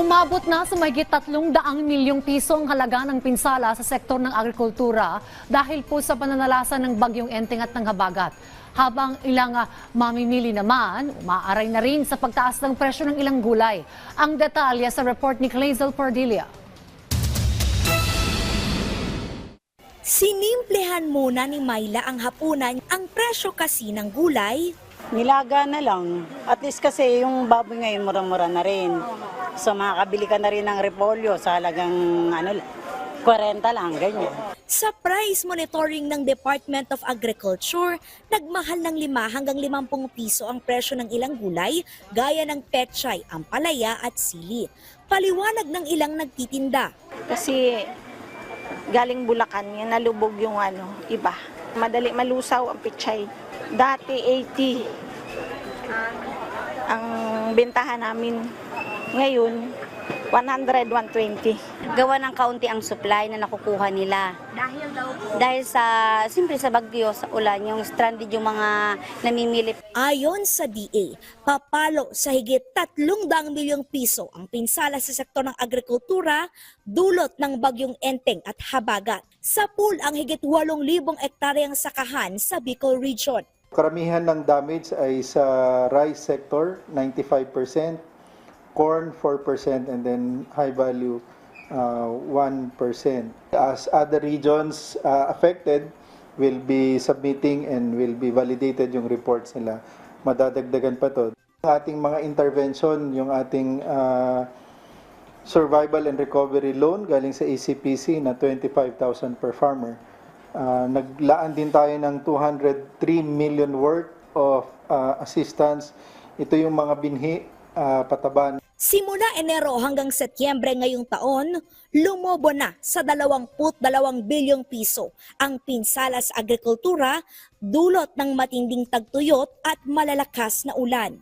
Umabot na sa mahigit 300 milyong piso ang halaga ng pinsala sa sektor ng agrikultura dahil po sa pananalasa ng bagyong enteng at ng habagat. Habang ilang ah, mamimili naman, umaaray na rin sa pagtaas ng presyo ng ilang gulay. Ang detalye sa report ni Clazel Cordelia. Sinimplehan muna ni Myla ang hapunan ang presyo kasi ng gulay. Nilaga na lang. At least kasi yung baboy ngayon mura-mura na rin. So makakabili ka na rin ng repolyo sa halagang ano, 40 lang, ganyan. Sa price monitoring ng Department of Agriculture, nagmahal ng 5 hanggang 50 piso ang presyo ng ilang gulay gaya ng pechay, ampalaya at sili. Paliwanag ng ilang nagtitinda. Kasi galing Bulacan yan, nalubog yung ano, iba. Madali malusaw ang pichay. Dati 80 ang bentahan namin. Ngayon, 100, 120. gawa ng kaunti ang supply na nakukuha nila. Dahil daw Dahil sa, simple sa bagyo, sa ulan, yung stranded yung mga namimili. Ayon sa DA, papalo sa higit 300 milyong piso ang pinsala sa sektor ng agrikultura dulot ng bagyong Enteng at Habagat. Sa pool ang higit 8,000 ektaryang sakahan sa Bicol Region. Karamihan ng damage ay sa rice sector, 95%, corn 4%, and then high value uh, 1%. As other regions uh, affected will be submitting and will be validated yung reports nila, madadagdagan pa to. Ang ating mga intervention, yung ating uh, survival and recovery loan galing sa ACPC na 25,000 per farmer. Ah, naglaan din tayo ng 203 million worth of ah, assistance. Ito yung mga binhi, ah, pataban Simula Enero hanggang Setyembre ngayong taon, lumobo na sa 22 bilyong piso ang pinsala sa agrikultura dulot ng matinding tagtuyot at malalakas na ulan.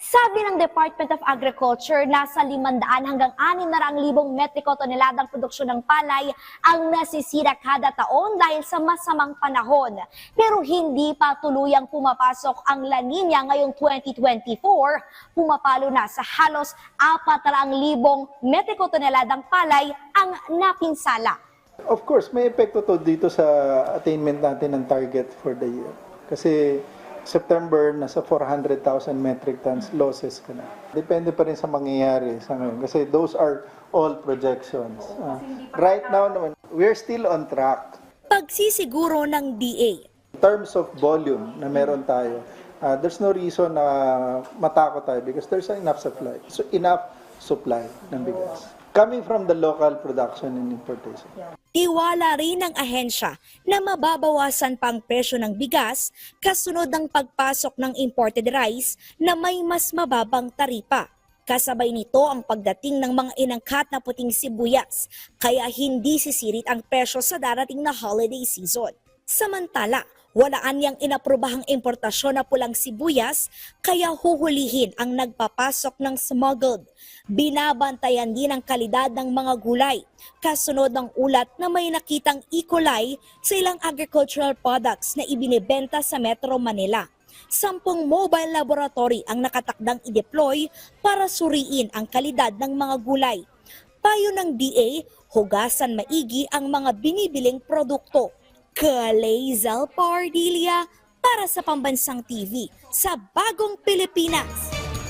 Sabi ng Department of Agriculture, nasa 500 hanggang 600,000 metriko toneladang produksyon ng palay ang nasisira kada taon dahil sa masamang panahon. Pero hindi pa tuluyang pumapasok ang La ngayong 2024. Pumapalo na sa halos 400,000 metriko toneladang palay ang napinsala. Of course, may epekto to dito sa attainment natin ng target for the year. Kasi September, nasa 400,000 metric tons losses ka na. Depende pa rin sa mangyayari sa ngayon. Kasi those are all projections. Ah, right now naman, we're still on track. Pagsisiguro ng DA, In terms of volume na meron tayo, uh, there's no reason na matakot tayo because there's enough supply. So enough supply ng bigas. Coming from the local production and importation. Tiwala rin ng ahensya na mababawasan pang presyo ng bigas kasunod ng pagpasok ng imported rice na may mas mababang taripa. Kasabay nito ang pagdating ng mga inangkat na puting sibuyas, kaya hindi sisirit ang presyo sa darating na holiday season. Samantala, walaan niyang inaprobahang importasyon na pulang sibuyas, kaya huhulihin ang nagpapasok ng smuggled. Binabantayan din ang kalidad ng mga gulay, kasunod ng ulat na may nakitang E. coli sa ilang agricultural products na ibinebenta sa Metro Manila. Sampung mobile laboratory ang nakatakdang i-deploy para suriin ang kalidad ng mga gulay. Payo ng DA, hugasan maigi ang mga binibiling produkto. Kalezal Pardilia para sa Pambansang TV sa Bagong Pilipinas.